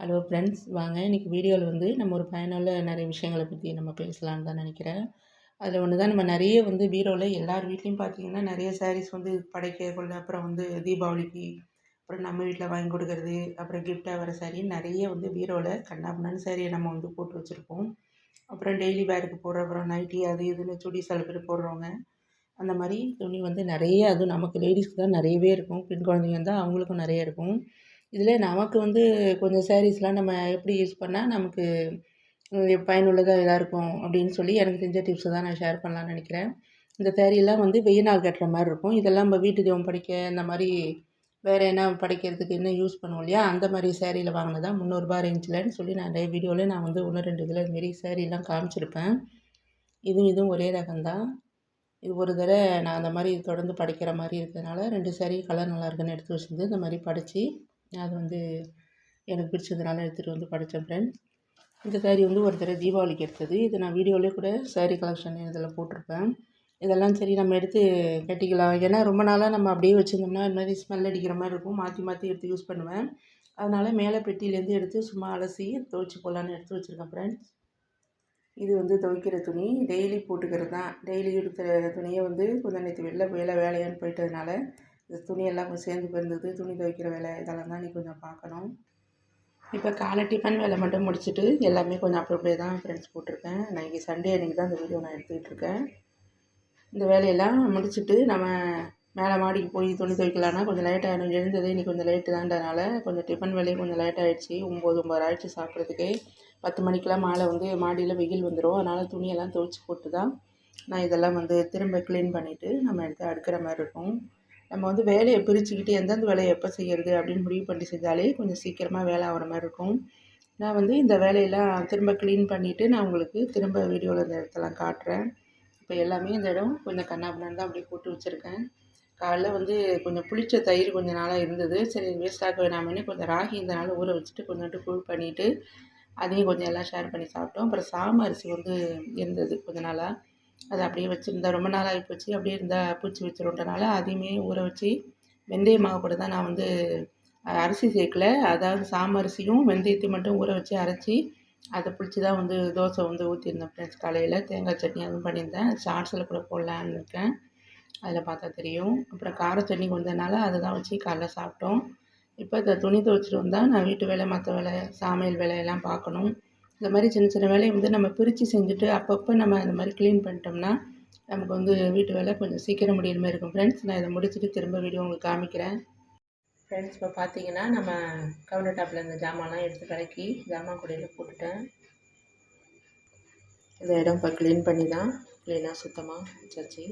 Hello friends வாங்க இன்றைக்கி வீடியோவில் வந்து நம்ம ஒரு பயனுள்ள நிறைய விஷயங்களை பற்றி நம்ம பேசலான்னு தான் நினைக்கிறேன். அதில் ஒன்று தான் நம்ம நிறைய வந்து பீரோவில் எல்லார் வீட்லேயும் பார்த்தீங்கன்னா நிறைய சாரீஸ் வந்து படைக்க அப்புறம் வந்து தீபாவளிக்கு அப்புறம் நம்ம வீட்டில் வாங்கி கொடுக்கறது அப்புறம் கிஃப்டாக வர சாரீ நிறைய வந்து பீரோவில் கண்ணாபின்னான்னு சாரியை நம்ம வந்து போட்டு வச்சுருப்போம். அப்புறம் டெய்லி வேருக்கு போடுற அப்புறம் நைட்டி அது இதுன்னு சுடி சில பேர் போடுறவங்க. அந்த மாதிரி துணி வந்து நிறைய அதுவும் நமக்கு லேடிஸ்க்கு தான் நிறையவே இருக்கும். பெண் குழந்தைங்க இருந்தால் அவங்களுக்கும் நிறைய இருக்கும். இதில் நமக்கு வந்து கொஞ்சம் சாரீஸ்லாம் நம்ம எப்படி யூஸ் பண்ணால் நமக்கு பயனுள்ளதாக இதாக இருக்கும் அப்படின்னு சொல்லி எனக்கு தெரிஞ்ச டிப்ஸை தான் நான் ஷேர் பண்ணலான்னு நினைக்கிறேன். இந்த சேரீலாம் வந்து வெயில் நாள் கட்டுற மாதிரி இருக்கும். இதெல்லாம் நம்ம வீட்டு தெய்வம் படிக்க இந்த மாதிரி வேறு என்ன படைக்கிறதுக்கு என்ன யூஸ் பண்ணுவோம் இல்லையா? அந்த மாதிரி சேரீயில் வாங்கினதான் முந்நூறுபா ரேஞ்சில்னு சொல்லி நான் நிறைய வீடியோவில் நான் வந்து ஒன்று ரெண்டு இதில் இதுமாரி சேரீலாம் காமிச்சிருப்பேன். இதுவும் இதுவும் ஒரே ரகம்தான் இது ஒரு தடவை நான் அந்த மாதிரி தொடர்ந்து படிக்கிற மாதிரி இருக்கிறதுனால ரெண்டு சேரீ கலர் நல்லா இருக்குன்னு எடுத்து வச்சுருந்து இந்த மாதிரி படித்து அது வந்து எனக்கு பிடிச்சதுனால எடுத்துகிட்டு வந்து படித்தேன் ஃப்ரெண்ட்ஸ் இந்த சேரீ வந்து ஒரு தடவை தீபாவளிக்கு எடுத்தது. இது நான் வீடியோவிலே கூட சேரீ கலெக்ஷன் இதில் போட்டிருப்பேன். இதெல்லாம் சரி நம்ம எடுத்து கட்டிக்கலாம். ஏன்னா ரொம்ப நாளாக நம்ம அப்படியே வச்சுருந்தோம்னா இந்த மாதிரி ஸ்மெல் அடிக்கிற மாதிரி இருக்கும். மாற்றி மாற்றி எடுத்து யூஸ் பண்ணுவேன். அதனால் மேலே பெட்டியிலேருந்து எடுத்து சும்மா அலசி துவைச்சி போடலான்னு எடுத்து வச்சுருக்கேன் ஃப்ரெண்ட்ஸ் இது வந்து துவைக்கிற துணி. டெய்லி போட்டுக்கிறது தான். டெய்லி எடுக்கிற துணியை வந்து கொஞ்சம் நேற்று வெளில வேலை வேலையான்னு போயிட்டதுனால இந்த துணியெல்லாம் கொஞ்சம் சேர்ந்து போயிருந்தது. துணி துவைக்கிற வேலை இதெல்லாம் தான் நீ கொஞ்சம் பார்க்கணும். இப்போ காலை டிஃபன் வேலை மட்டும் முடிச்சுட்டு எல்லாமே கொஞ்சம் அப்படி அப்படியே தான் ஃப்ரெண்ட்ஸ் போட்டிருக்கேன். நான் இன்றைக்கி சண்டே அன்றைக்கி தான் இந்த வீடியோ நான் எடுத்துக்கிட்டு இருக்கேன். இந்த வேலையெல்லாம் முடிச்சுட்டு நம்ம மேலே மாடிக்கு போய் துணி துவைக்கலான்னா கொஞ்சம் லேட்டாக ஆகிடும் எழுந்ததே இன்றைக்கி கொஞ்சம் லேட்டு தான்றதுனால கொஞ்சம் டிஃபன் வேலையும் கொஞ்சம் லேட் ஆகிடுச்சி ஒம்பது ஒம்பது ஆகிடுச்சி சாப்பிட்றதுக்கே. பத்து மணிக்கெலாம் மாலை வந்து மாடியில் வெயில் வந்துடும் அதனால் துணியெல்லாம் துவைச்சி போட்டு தான் நான் இதெல்லாம் வந்து திரும்ப க்ளீன் பண்ணிவிட்டு நம்ம எடுத்து அடுக்கிற மாதிரி இருக்கும். நம்ம வந்து வேலையை பிரிச்சுக்கிட்டு எந்தெந்த வேலையை எப்போ செய்கிறது அப்படின்னு முடிவு பண்ணி செஞ்சாலே கொஞ்சம் சீக்கிரமாக வேலை ஆகிற மாதிரி இருக்கும். நான் வந்து இந்த வேலையெல்லாம் திரும்ப க்ளீன் பண்ணிவிட்டு நான் உங்களுக்கு திரும்ப வீடியோவில் இந்த இடத்தெல்லாம் காட்டுறேன். இப்போ எல்லாமே இந்த இடம் கொஞ்சம் கண்ணாபின்னு தான் அப்படியே போட்டு வச்சுருக்கேன். காலைல வந்து கொஞ்சம் புளிச்ச தயிர் கொஞ்சம் நாளாக இருந்தது. சரி வேஸ்ட் ஆக வேணாமேனு கொஞ்சம் ராகி இந்த நாள் ஊற வச்சுட்டு கொஞ்சோண்டு கூழ் பண்ணிவிட்டு அதையும் கொஞ்சம் எல்லாம் ஷேர் பண்ணி சாப்பிட்டோம். அப்புறம் சாம அரிசி வந்து இருந்தது கொஞ்ச நாளாக அதை அப்படியே வச்சுருந்தா ரொம்ப நாள் ஆகி போச்சு. அப்படியே இருந்தால் பூச்சி வச்சிருன்றனால அதையுமே ஊற வச்சு வெந்தய மாவு கூட தான் நான் வந்து அரிசி சேர்க்கல. அதாவது சாமரிசியும் வெந்தயத்தையும் மட்டும் ஊற வச்சு அரைச்சி அதை பிடிச்சி தான் வந்து தோசை வந்து ஊற்றிருந்தேன் ஃப்ரெண்ட்ஸ் காலையில் தேங்காய் சட்னி அதுவும் பண்ணியிருந்தேன். ஷார்ட்ஸில் கூட போடலான்னு இருக்கேன். அதில் பார்த்தா தெரியும். அப்புறம் கார சட்னி வந்ததுனால அதை தான் வச்சு காலைல சாப்பிட்டோம். இப்போ இந்த துணி துவைச்சிட்டு வந்தால் நான் வீட்டு வேலை மற்ற வேலை சமையல் வேலையெல்லாம் பார்க்கணும். இந்த மாதிரி சின்ன சின்ன வேலையை வந்து நம்ம பிரித்து செஞ்சுட்டு அப்பப்போ நம்ம அந்த மாதிரி க்ளீன் பண்ணிட்டோம்னா நமக்கு வந்து வீட்டு வேலை கொஞ்சம் சீக்கிரம் முடியிற மாதிரி இருக்கும். ஃப்ரெண்ட்ஸ் நான் இதை முடிச்சுட்டு திரும்ப வீடியோ உங்களுக்கு காமிக்கிறேன். ஃப்ரெண்ட்ஸ் இப்போ பார்த்தீங்கன்னா நம்ம கவுண்டர் டாப்பில் இந்த ஜாமான்லாம் எடுத்து கலக்கி ஜாமான் கூடையில் போட்டுட்டேன். இந்த இடம் இப்போ க்ளீன் பண்ணி தான் க்ளீனாக சுத்தமாக வச்சாச்சு.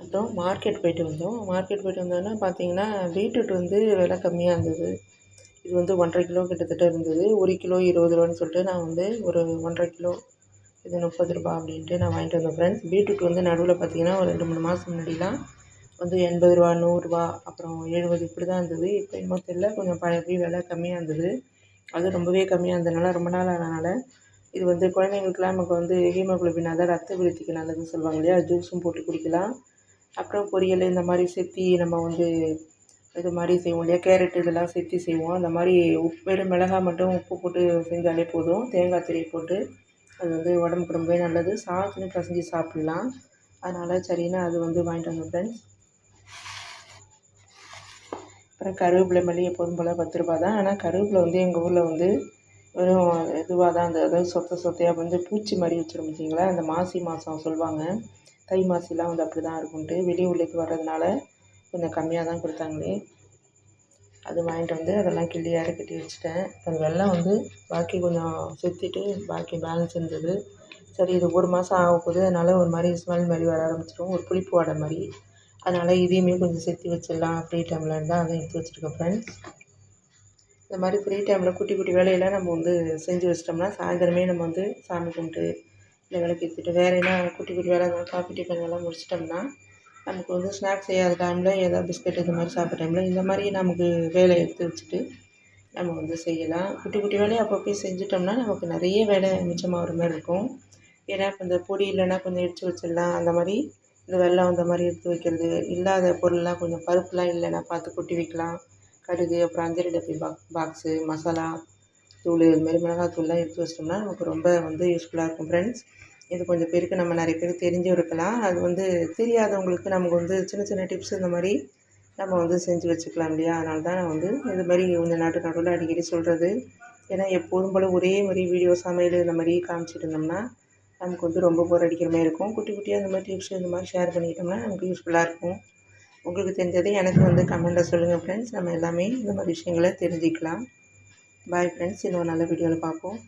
அப்புறம் மார்க்கெட் போயிட்டு வந்தோம். மார்க்கெட் போயிட்டு வந்தோன்னா பார்த்தீங்கன்னா பீட்ரூட் வந்து விலை கம்மியாக இருந்தது. இது வந்து ஒன்றரை கிலோ கிட்டத்தட்ட இருந்தது. ஒரு கிலோ இருபது ரூபான்னு சொல்லிட்டு நான் வந்து ஒரு ஒன்றரை கிலோ இது முப்பது ரூபா அப்படின்ட்டு நான் வாங்கிட்டு வந்தேன் ஃப்ரெண்ட்ஸ் பீட்ரூட் வந்து நடுவில் பார்த்தீங்கன்னா ஒரு ரெண்டு மூணு மாதம் முன்னாடிலாம் வந்து எண்பது ரூபா நூறுரூவா அப்புறம் எழுபது இப்படி தான் இருந்தது. இப்போ என்னமோ தெரியல கொஞ்சம் பழைய விலை கம்மியாக இருந்தது. அது ரொம்பவே கம்மியாக இருந்ததுனால ரொம்ப நாள் ஆனதுனால இது வந்து குழந்தைங்களுக்குலாம் நமக்கு வந்து ஹீமோகுளோபின் அதாவது ரத்த விருத்திக்கு நல்லதுன்னு சொல்லுவாங்க இல்லையா? ஜூஸும் போட்டு குடிக்கலாம். அப்புறம் பொரியல் இந்த மாதிரி செத்தி நம்ம வந்து இது மாதிரி செய்வோம். இல்லையா கேரட் இதெல்லாம் சேர்த்து செய்வோம். அந்த மாதிரி உப்பு வெறும் மிளகாய் மட்டும் உப்பு போட்டு செஞ்சாலே போதும். தேங்காய் திரை போட்டு அது வந்து உடம்புக்கு ரொம்பவே நல்லது. சாதத்துலையும் பசஞ்சு சாப்பிட்லாம். அதனால் சரின்னு அது வந்து வாங்கிட்டு வந்தேன் ஃப்ரெண்ட்ஸ் அப்புறம் கருவேப்பிலை மல்லி எப்போதும் போல் பத்து ரூபா தான். ஆனால் கருவேப்பிலை வந்து எங்கள் ஊரில் வந்து வெறும் இதுவாக தான். அந்த அதாவது சொத்த சொத்தையாக வந்து பூச்சி மாதிரி வச்சிடும் பார்த்தீங்களா அந்த மாசி மாதம் சொல்லுவாங்க. தை மாசிலாம் வந்து அப்படி தான் இருக்கும்ன்ட்டு வெளியூர்லேருந்து வர்றதுனால கொஞ்சம் கம்மியாக தான் கொடுத்தாங்களே. அது வாங்கிட்டு வந்து அதெல்லாம் கிள்ளியாக கட்டி வச்சுட்டேன். அது வெள்ளம் வந்து பாக்கி கொஞ்சம் சுற்றிட்டு பாக்கி பேலன்ஸ் இருந்தது. சரி இது ஒரு மாதம் ஆக போகுது. அதனால் ஒரு மாதிரி ஸ்மெல் மாதிரி வர ஆரம்பிச்சிடும் ஒரு புளிப்பு வாடை மாதிரி. அதனால் இதையுமே கொஞ்சம் சேர்த்து வச்சிடலாம். ஃப்ரீ டைமில் இருந்தால் அதை எடுத்து வச்சுருக்கேன் ஃப்ரெண்ட்ஸ் இந்த மாதிரி ஃப்ரீ டைமில் குட்டி குட்டி வேலையெல்லாம் நம்ம வந்து செஞ்சு வச்சிட்டோம்னா சாயந்தரமே நம்ம வந்து சாமி கும்பிட்டு இல்லை விளக்கு ஏற்றிட்டு வேறு என்ன குட்டி குட்டி வேலை காஃபி டிஃபன் எல்லாம் முடிச்சிட்டோம்னா நமக்கு வந்து ஸ்நாக்ஸ் செய்யாத டைமில் ஏதாவது பிஸ்கட் இது மாதிரி சாப்பிட்ற டைமில் இந்த மாதிரி நமக்கு வேலை எடுத்து வச்சுட்டு நம்ம வந்து செய்யலாம். குட்டி குட்டி வேலையை அப்பப்போ செஞ்சிட்டோம்னா நமக்கு நிறைய வேலை மிச்சமாகிற மாதிரி இருக்கும். ஏன்னா இப்போ இந்த பொடி இல்லைன்னா கொஞ்சம் இடித்து வச்சிடலாம். அந்த மாதிரி இந்த வெள்ளம் அந்த மாதிரி எடுத்து வைக்கிறது. இல்லாத பொருள்லாம் கொஞ்சம் பருப்புலாம் இல்லைன்னா பார்த்து கொட்டி வைக்கலாம். கடுகு அப்புறம் அஞ்சரை டப்பி பாக் பாக்ஸு மசாலா தூள் இது மாதிரி மிளகாத்தூள்லாம் எடுத்து வச்சிட்டோம்னா நமக்கு ரொம்ப வந்து யூஸ்ஃபுல்லாக இருக்கும் ஃப்ரெண்ட்ஸ் இது கொஞ்சம் பேருக்கு நம்ம நிறைய பேருக்கு தெரிஞ்சும் இருக்கலாம் அது வந்து தெரியாதவங்களுக்கு நமக்கு வந்து சின்ன சின்ன டிப்ஸ் இந்த மாதிரி நம்ம வந்து செஞ்சு வச்சுக்கலாம் இல்லையா? அதனால தான் நான் வந்து இது மாதிரி கொஞ்சம் நாட்டு நடுவில் அடிக்கடி சொல்கிறது ஏன்னா எப்போதும் போல் ஒரே மாதிரி வீடியோ சமையல் இந்த மாதிரி காமிச்சிட்டு இருந்தோம்னா நமக்கு வந்து ரொம்ப போர் அடிக்கிற மாதிரி இருக்கும். குட்டி குட்டியாக இந்த மாதிரி டிப்ஸ் இந்த மாதிரி ஷேர் பண்ணிக்கிட்டோம்னா நமக்கு யூஸ்ஃபுல்லாக இருக்கும். உங்களுக்கு தெரிஞ்சதை எனக்கு வந்து கமெண்ட்டில் சொல்லுங்கள் ஃப்ரெண்ட்ஸ் நம்ம எல்லாமே இந்த மாதிரி விஷயங்களை தெரிஞ்சுக்கலாம். பாய் ஃப்ரெண்ட்ஸ் இன்னொரு நல்ல வீடியோவில் பார்ப்போம்.